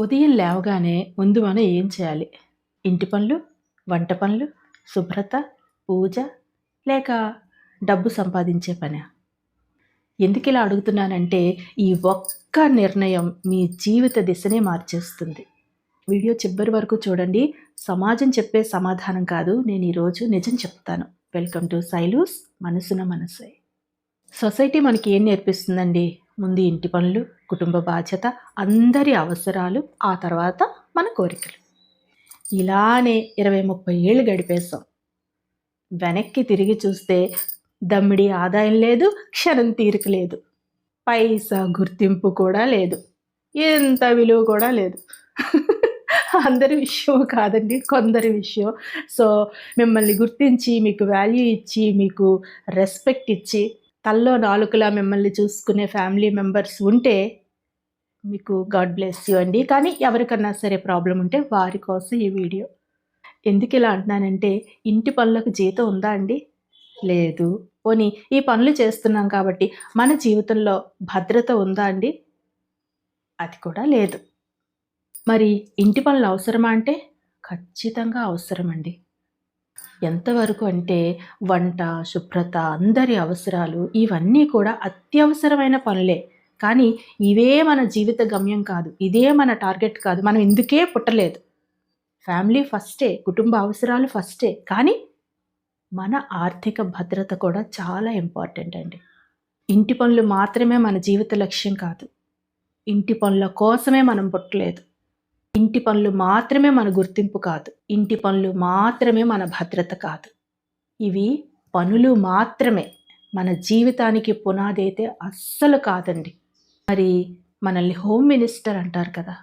ఉదయం లేవగానే ముందు మనం ఏం చేయాలి? ఇంటి పనులు వంట పనులు శుభ్రత పూజ లేక డబ్బు సంపాదించే పని? ఎందుకు ఇలా అడుగుతున్నానంటే ఈ ఒక్క నిర్ణయం మీ జీవిత దిశనే మార్చేస్తుంది. వీడియో చివరి వరకు చూడండి. సమాజం చెప్పే సమాధానం కాదు. నేను ఈరోజు నిజం చెప్తాను. వెల్కమ్ టు సైలూస్ మనసున మనసే. సొసైటీ మనకి ఏం నేర్పిస్తుందండి? ముందు ఇంటి పనులు కుటుంబ బాధ్యత అందరి అవసరాలు ఆ తర్వాత మన కోరికలు. ఇలానే ఇరవై ముప్పై ఏళ్ళు గడిపేస్తాం వెనక్కి తిరిగి చూస్తే దమ్మిడి ఆదాయం లేదు క్షణం తీరిక లేదు. పైసా గుర్తింపు కూడా లేదు. ఎంత విలువ కూడా లేదు. అందరి విషయం కాదండి కొందరి విషయం. సో మిమ్మల్ని గుర్తించి మీకు వాల్యూ ఇచ్చి మీకు రెస్పెక్ట్ ఇచ్చి తల్లో నాలుకలా మిమ్మల్ని చూసుకునే ఫ్యామిలీ మెంబర్స్ ఉంటే మీకు గాడ్ బ్లెస్ యూ అండి. కానీ ఎవరికన్నా సరే ప్రాబ్లం ఉంటే వారి కోసం ఈ వీడియో. ఎందుకు ఇలా అంటున్నానంటే ఇంటి పనులకు జీతం ఉందా అండి? లేదు. పోనీ ఈ పనులు చేస్తున్నాం కాబట్టి మన జీవితంలో భద్రత ఉందా అండి? అది కూడా లేదు. మరి ఇంటి పనులు అవసరమా అంటే? ఖచ్చితంగా అవసరం అండి ఎంతవరకు అంటే వంట శుభ్రత అందరి అవసరాలు ఇవన్నీ కూడా అత్యవసరమైన పనులే. కానీ ఇవే మన జీవిత గమ్యం కాదు. ఇదే మన టార్గెట్ కాదు. మనం ఇందుకే పుట్టలేదు? ఫ్యామిలీ ఫస్టే కుటుంబ అవసరాలు ఫస్టే. కానీ మన ఆర్థిక భద్రత కూడా చాలా ఇంపార్టెంట్ అండి. ఇంటి పనులు మాత్రమే మన జీవిత లక్ష్యం కాదు. ఇంటి పనుల కోసమే మనం పుట్టలేదు. ఇంటి పనులు మాత్రమే మన గుర్తింపు కాదు. ఇంటి పనులు మాత్రమే మన భద్రత కాదు. ఇవి పనులు మాత్రమే. మన జీవితానికి పునాది అయితే అస్సలు కాదండి. మరి మనల్ని హోమ్ మినిస్టర్ అంటారు కదా.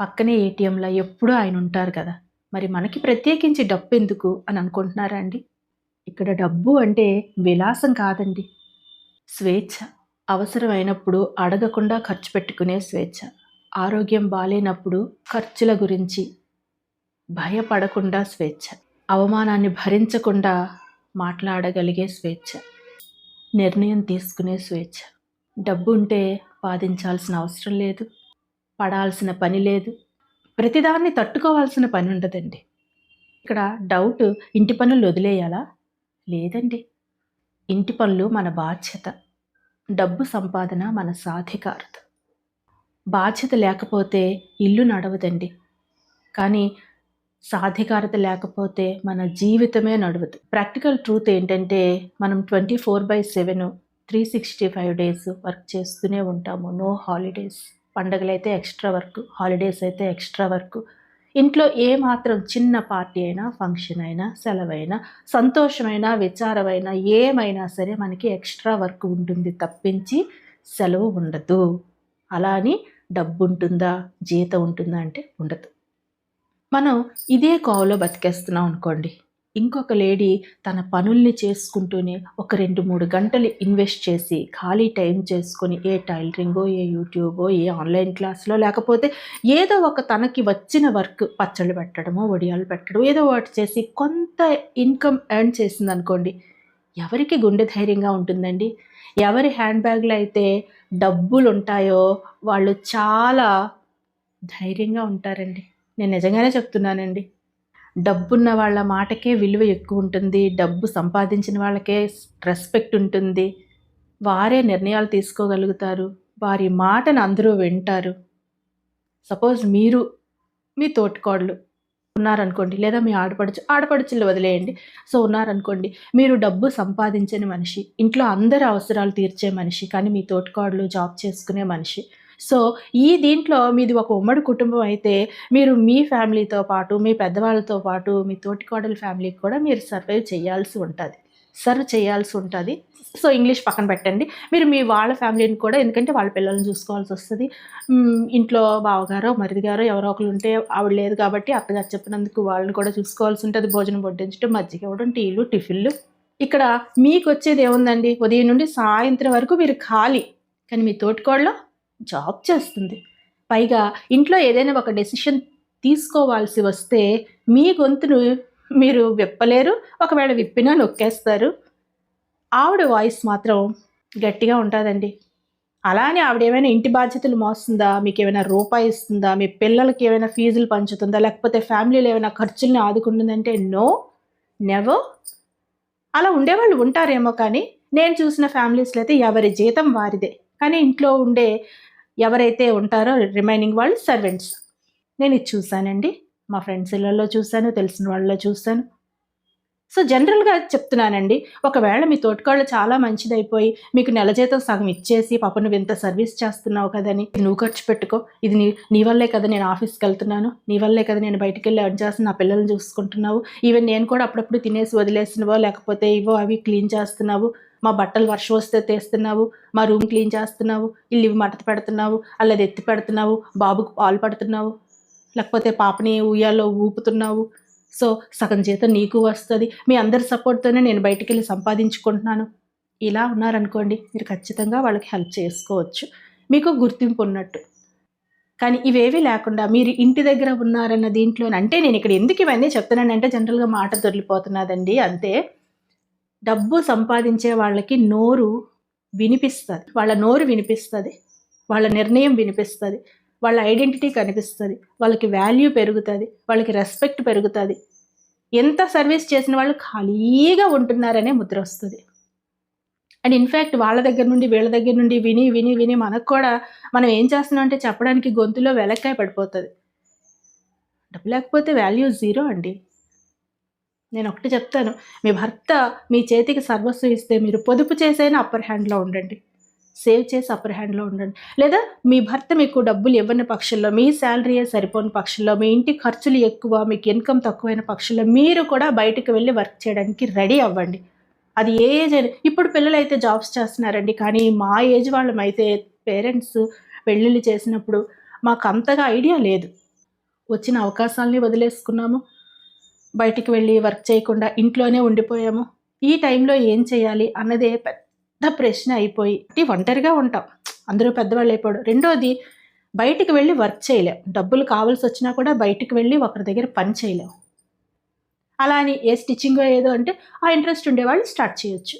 పక్కనే ఏటీఎంలో ఎప్పుడూ ఆయన ఉంటారు కదా. మరి మనకి ప్రత్యేకించి డబ్బు ఎందుకు అని అనుకుంటున్నారా అండి? ఇక్కడ డబ్బు అంటే విలాసం కాదండి. స్వేచ్ఛ. అవసరమైనప్పుడు అడగకుండా ఖర్చు పెట్టుకునే స్వేచ్ఛ. ఆరోగ్యం బాలేనప్పుడు ఖర్చుల గురించి భయపడకుండా స్వేచ్ఛ అవమానాన్ని భరించకుండా మాట్లాడగలిగే స్వేచ్ఛ నిర్ణయం తీసుకునే స్వేచ్ఛ. డబ్బు ఉంటే బాధించాల్సిన అవసరం లేదు పడాల్సిన పని లేదు. ప్రతిదాన్ని తట్టుకోవాల్సిన పని ఉండదండి. ఇక్కడ డౌట్ ఇంటి పనులు వదిలేయాలా? లేదండి. ఇంటి పనులు మన బాధ్యత. డబ్బు సంపాదన మన సాధికారత. బాధ్యత లేకపోతే ఇల్లు నడవదండి. కానీ సాధికారత లేకపోతే మన జీవితమే నడవదు. ప్రాక్టికల్ ట్రూత్ ఏంటంటే మనం twenty four by seven three sixty five days work చేస్తూనే ఉంటాము. No holidays. పండగలైతే extra work holidays అయితే ఎక్స్ట్రా వర్క్. ఇంట్లో ఏ మాత్రం చిన్న పార్టీ అయినా ఫంక్షన్ అయినా సెలవైనా సంతోషమైన విచారమైన ఏమైనా సరే మనకి ఎక్స్ట్రా వర్క్ ఉంటుంది తప్పించి సెలవు ఉండదు. అలా అని డబ్బు ఉంటుందా జీతం ఉంటుందా అంటే ఉండదు. మనం ఇదే కోవలో బతికేస్తున్నాం అనుకోండి. ఇంకొక లేడీ తన పనుల్ని చేసుకుంటూనే ఒక రెండు మూడు గంటలు ఇన్వెస్ట్ చేసి ఖాళీ టైం చేసుకొని ఏ టైలరింగో ఏ యూట్యూబో ఏ ఆన్లైన్ క్లాస్లో లేకపోతే ఏదో ఒక తనకి వచ్చిన వర్క్ పచ్చళ్ళు పెట్టడమో వడియాలు పెట్టడం ఏదో ఒకటి చేసి కొంత ఇన్కమ్ ఎర్న్ చేసింది అనుకోండి ఎవరికి గుండె ధైర్యంగా ఉంటుందండి? ఎవరి హ్యాండ్ బ్యాగ్లో అయితే డబ్బులు ఉంటాయో వాళ్ళు చాలా ధైర్యంగా ఉంటారండి. నేను నిజంగానే చెప్తున్నానండి. డబ్బున్న వాళ్ళ మాటకే విలువ ఎక్కువ ఉంటుంది డబ్బు సంపాదించిన వాళ్ళకే రెస్పెక్ట్ ఉంటుంది. వారే నిర్ణయాలు తీసుకోగలుగుతారు. వారి మాటను అందరూ వింటారు. సపోజ్ మీరు మీ తోటికోళ్ళు ఉన్నారనుకోండి లేదా మీ ఆడపడుచు ఆడపడుచులు వదిలేయండి. సో ఉన్నారనుకోండి మీరు డబ్బు సంపాదించని మనిషి ఇంట్లో అందరి అవసరాలు తీర్చే మనిషి కానీ మీ తోటికోడలు జాబ్ చేసుకునే మనిషి. సో ఈ దీంట్లో మీది ఒక ఉమ్మడి కుటుంబం అయితే మీరు మీ ఫ్యామిలీతో పాటు మీ పెద్దవాళ్ళతో పాటు మీ తోటికోడల ఫ్యామిలీకి కూడా మీరు సర్వైవ్ చేయాల్సి ఉంటుంది. సర్వ్ చేయాల్సి ఉంటుంది. సో ఇంగ్లీష్ పక్కన పెట్టండి. మీరు మీ వాళ్ళ ఫ్యామిలీని కూడా ఎందుకంటే వాళ్ళ పిల్లల్ని చూసుకోవాల్సి వస్తుంది. ఇంట్లో బావగారో మరిది గారో ఎవరో ఒకరు ఉంటే ఆవిడ లేదు కాబట్టి అత్తగారు చెప్పినందుకు వాళ్ళని కూడా చూసుకోవాల్సి ఉంటుంది. భోజనం వడ్డించడం మజ్జిగ ఇవ్వడం టీలు టిఫిన్లు. ఇక్కడ మీకు వచ్చేది ఏముందండి? ఉదయం నుండి సాయంత్రం వరకు మీరు ఖాళీ. కానీ మీ తోటికోడలో జాబ్ చేస్తుంది. పైగా ఇంట్లో ఏదైనా ఒక డెసిషన్ తీసుకోవాల్సి వస్తే మీ గొంతును మీరు విప్పలేరు ఒకవేళ విప్పినా నొక్కేస్తారు. ఆవిడ వాయిస్ మాత్రం గట్టిగా ఉంటుందండి. అలా అని ఆవిడ ఏమైనా ఇంటి బాధ్యతలు మోస్తుందా? మీకు ఏమైనా రూపాయి ఇస్తుందా? మీ పిల్లలకి ఏమైనా ఫీజులు పంచుతుందా? లేకపోతే ఫ్యామిలీలో ఏమైనా ఖర్చుల్ని ఆదుకుంటుందంటే నో నెవో. అలా ఉండేవాళ్ళు ఉంటారేమో కానీ నేను చూసిన ఫ్యామిలీస్లో అయితే ఎవరి జీతం వారిదే. కానీ ఇంట్లో ఉండే ఎవరైతే ఉంటారో రిమైనింగ్ వాళ్ళు సర్వెంట్స్. నేను ఇది చూశానండి. మా ఫ్రెండ్స్ ఇళ్ళల్లో చూశాను తెలిసిన వాళ్ళలో చూశాను. సో జనరల్గా చెప్తున్నానండి ఒకవేళ మీ తోటికాళ్ళు చాలా మంచిదైపోయి మీకు నెల జీతం సగం ఇచ్చేసి పాప నువ్వు ఇంత సర్వీస్ చేస్తున్నావు కదని నువ్వు ఖర్చు పెట్టుకో ఇది నీ నీ వల్లే కదా నేను ఆఫీస్కి వెళ్తున్నాను నీ వల్లే కదా నేను బయటికి వెళ్ళి అర్న్ చేసి నా పిల్లల్ని చూసుకుంటున్నావు ఈవెన్ నేను కూడా అప్పుడప్పుడు తినేసి వదిలేసినవో లేకపోతే ఇవో అవి క్లీన్ చేస్తున్నావు మా బట్టలు వర్షం వస్తే తీస్తున్నావు మా రూమ్ క్లీన్ చేస్తున్నావు ఇల్లు ఇవి మడత పెడుతున్నావు అల్లది ఎత్తి పెడుతున్నావు బాబుకు పాలు పడుతున్నావు లేకపోతే పాపని ఉయ్యాలో ఊపుతున్నావు. సో సగం జీతం నీకు వస్తుంది. మీ అందరి సపోర్ట్తోనే నేను బయటికి వెళ్ళి సంపాదించుకుంటున్నాను. ఇలా ఉన్నారనుకోండి మీరు ఖచ్చితంగా వాళ్ళకి హెల్ప్ చేసుకోవచ్చు. మీకు గుర్తింపు ఉన్నట్టు. కానీ ఇవేవి లేకుండా మీరు ఇంటి దగ్గర ఉన్నారన్న దీంట్లో అంటే నేను ఇక్కడ ఎందుకు ఇవన్నీ చెప్తున్నానంటే జనరల్గా మాట దొరికిపోతున్నదండి. అంతే. డబ్బు సంపాదించే వాళ్ళకి నోరు వినిపిస్తుంది. వాళ్ళ నోరు వినిపిస్తుంది. వాళ్ళ నిర్ణయం వినిపిస్తుంది. వాళ్ళ ఐడెంటిటీ కనిపిస్తుంది వాళ్ళకి వాల్యూ పెరుగుతుంది వాళ్ళకి రెస్పెక్ట్ పెరుగుతుంది. ఎంత సర్వీస్ చేసిన వాళ్ళు ఖాళీగా ఉంటున్నారనే ముద్ర వస్తుంది. అండ్ ఇన్ఫ్యాక్ట్ వాళ్ళ దగ్గర నుండి వీళ్ళ దగ్గర నుండి విని విని విని మనకు కూడా మనం ఏం చేస్తున్నాం అంటే చెప్పడానికి గొంతులో వెలక్కాయ పడిపోతుంది. డబ్బు లేకపోతే వాల్యూ జీరో అండి. నేను ఒకటి చెప్తాను మీ భర్త మీ చేతికి సర్వస్వం ఇస్తే మీరు పొదుపు చేసైనా అప్పర్ హ్యాండ్లో ఉండండి. సేవ్ చేసి అప్పర్ హ్యాండ్లో ఉండండి. లేదా మీ భర్త మీకు డబ్బులు ఇవ్వని పక్షంలో మీ శాలరీయే సరిపోని పక్షంలో మీ ఇంటి ఖర్చులు ఎక్కువ మీకు ఇన్కమ్ తక్కువైన పక్షంలో మీరు కూడా బయటకు వెళ్ళి వర్క్ చేయడానికి రెడీ అవ్వండి. అది ఏ ఏజ్ అయినా ఇప్పుడు పిల్లలు అయితే జాబ్స్ చేస్తున్నారండి కానీ మా ఏజ్ వాళ్ళమైతే పేరెంట్స్ పెళ్ళిళ్ళు చేసినప్పుడు మాకు అంతగా ఐడియా లేదు. వచ్చిన అవకాశాలని వదిలేసుకున్నాము. బయటికి వెళ్ళి వర్క్ చేయకుండా ఇంట్లోనే ఉండిపోయాము. ఈ టైంలో ఏం చేయాలి అన్నదే పెద్ద ప్రశ్న అయిపోయి ఒంటరిగా ఉంటాం. అందరూ పెద్దవాళ్ళు అయిపోయాడు రెండోది బయటికి వెళ్ళి వర్క్ చేయలేం. డబ్బులు కావాల్సి వచ్చినా కూడా బయటికి వెళ్ళి ఒకరి దగ్గర పని చేయలేం. అలా అని ఏ స్టిచ్చింగ్ ఏదో అంటే ఆ ఇంట్రెస్ట్ ఉండేవాళ్ళు స్టార్ట్ చేయొచ్చు.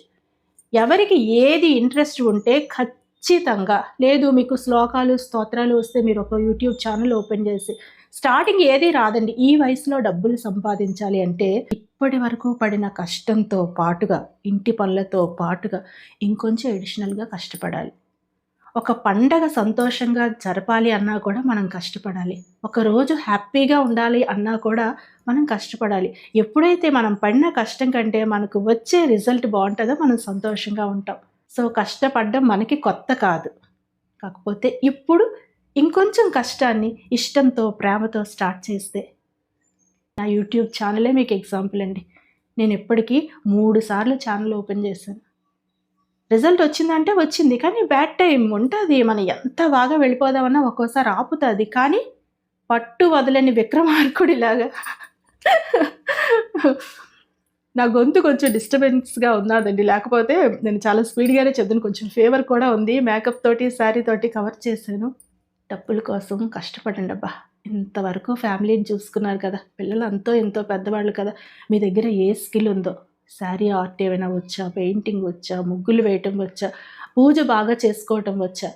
ఎవరికి ఏది ఇంట్రెస్ట్ ఉంటే ఖచ్చితంగా లేదు మీకు శ్లోకాలు స్తోత్రాలు వస్తే మీరు ఒక యూట్యూబ్ ఛానల్ ఓపెన్ చేసి స్టార్టింగ్ ఏది రాదండి. ఈ వయసులో డబ్బులు సంపాదించాలి అంటే ఇప్పటి వరకు పడిన కష్టంతో పాటుగా ఇంటి పనులతో పాటుగా ఇంకొంచెం ఎడిషనల్గా కష్టపడాలి. ఒక పండగ సంతోషంగా జరపాలి అన్నా కూడా మనం కష్టపడాలి. ఒక రోజు హ్యాపీగా ఉండాలి అన్నా కూడా మనం కష్టపడాలి. ఎప్పుడైతే మనం పడిన కష్టం కంటే మనకు వచ్చే రిజల్ట్ బాగుంటుందో మనం సంతోషంగా ఉంటాం. సో కష్టపడడం మనకి కొత్త కాదు. కాకపోతే ఇప్పుడు ఇంకొంచెం కష్టాన్ని ఇష్టంతో ప్రేమతో స్టార్ట్ చేస్తే నా యూట్యూబ్ ఛానలే మీకు ఎగ్జాంపుల్ అండి. నేను ఎప్పటికీ మూడు సార్లు ఛానల్ ఓపెన్ చేశాను. రిజల్ట్ వచ్చిందంటే వచ్చింది కానీ బ్యాడ్ టైం ఉంటుంది. మనం ఎంత బాగా వెళ్ళిపోదామన్నా ఒక్కోసారి ఆపుతుంది కానీ పట్టు వదలని విక్రమార్కుడిలాగా నా గొంతు కొంచెం డిస్టర్బెన్స్గా ఉన్నదండి. లేకపోతే నేను చాలా స్పీడ్గానే చెప్తాను కొంచెం ఫేవర్ కూడా ఉంది. మేకప్ తోటి శారీ తోటి కవర్ చేశాను. డబ్బుల కోసం కష్టపడండి అబ్బా ఇంతవరకు ఫ్యామిలీని చూసుకున్నారు కదా. పిల్లలు అంతో ఎంతో పెద్దవాళ్ళు కదా. మీ దగ్గర ఏ స్కిల్ ఉందో? శారీ ఆర్ట్ ఏమైనా వచ్చా? పెయింటింగ్ వచ్చా? ముగ్గులు వేయటం వచ్చా? పూజ బాగా చేసుకోవటం వచ్చా?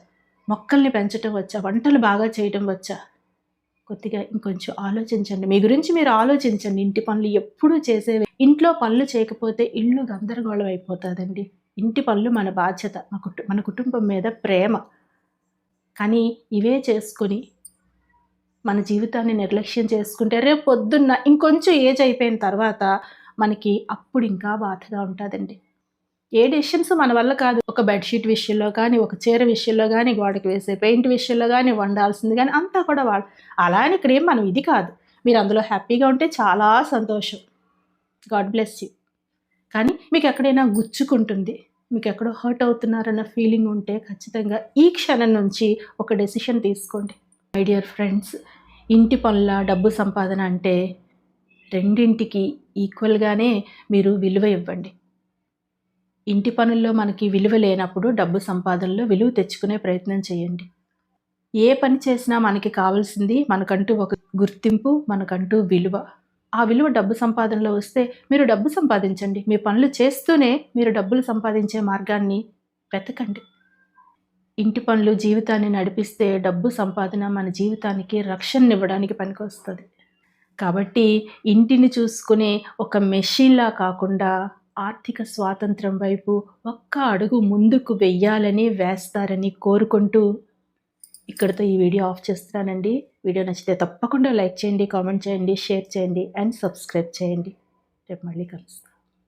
మొక్కల్ని పెంచటం వచ్చా? వంటలు బాగా చేయటం వచ్చా? కొద్దిగా ఇంకొంచెం ఆలోచించండి. మీ గురించి మీరు ఆలోచించండి. ఇంటి పనులు ఎప్పుడూ చేసేవి. ఇంట్లో పనులు చేయకపోతే ఇల్లు గందరగోళం అయిపోతుందండి. ఇంటి పనులు మన బాధ్యత. మన కుటు మన కుటుంబం మీద ప్రేమ. కానీ ఇవే చేసుకొని మన జీవితాన్ని నిర్లక్ష్యం చేసుకుంటే రేపు పొద్దున్న ఇంకొంచెం ఏజ్ అయిపోయిన తర్వాత మనకి అప్పుడు ఇంకా బాధగా ఉంటుందండి. ఏ డెసిషన్స్ మన వల్ల కాదు. ఒక బెడ్షీట్ విషయంలో కానీ ఒక చీర విషయంలో కానీ గోడకి వేసే పెయింట్ విషయంలో కానీ వండాల్సింది కానీ అంతా కూడా వాళ్ళు అలా అని ఇక్కడ ఏం మనం ఇది కాదు. మీరు అందులో హ్యాపీగా ఉంటే చాలా సంతోషం. గాడ్ బ్లెస్ యూ కానీ మీకు ఎక్కడైనా గుచ్చుకుంటుంది. మీకు ఎక్కడో హర్ట్ అవుతున్నారన్న ఫీలింగ్ ఉంటే ఖచ్చితంగా ఈ క్షణం నుంచి ఒక డెసిషన్ తీసుకోండి. మై డియర్ ఫ్రెండ్స్ ఇంటి పనుల డబ్బు సంపాదన అంటే రెండింటికి ఈక్వల్గానే మీరు విలువ ఇవ్వండి. ఇంటి పనుల్లో మనకి విలువ లేనప్పుడు డబ్బు సంపాదనలో విలువ తెచ్చుకునే ప్రయత్నం చేయండి. ఏ పని చేసినా మనకి కావాల్సింది మనకంటూ ఒక గుర్తింపు మనకంటూ విలువ. ఆ విలువ డబ్బు సంపాదనలో వస్తే మీరు డబ్బు సంపాదించండి. మీ పనులు చేస్తూనే మీరు డబ్బులు సంపాదించే మార్గాన్ని వెతకండి. ఇంటి పనులు జీవితాన్ని నడిపిస్తే డబ్బు సంపాదన మన జీవితానికి రక్షణనివ్వడానికి పనికొస్తుంది. కాబట్టి ఇంటిని చూసుకునే ఒక మెషిన్లా కాకుండా ఆర్థిక స్వాతంత్రం వైపు ఒక్క అడుగు ముందుకు వెయ్యాలని వేస్తారని కోరుకుంటూ ఇక్కడితో ఈ వీడియో ఆఫ్ చేస్తున్నానండి. వీడియో నచ్చితే తప్పకుండా లైక్ చేయండి కామెంట్ చేయండి షేర్ చేయండి అండ్ సబ్స్క్రైబ్ చేయండి. రేపు మళ్ళీ కలుస్తాను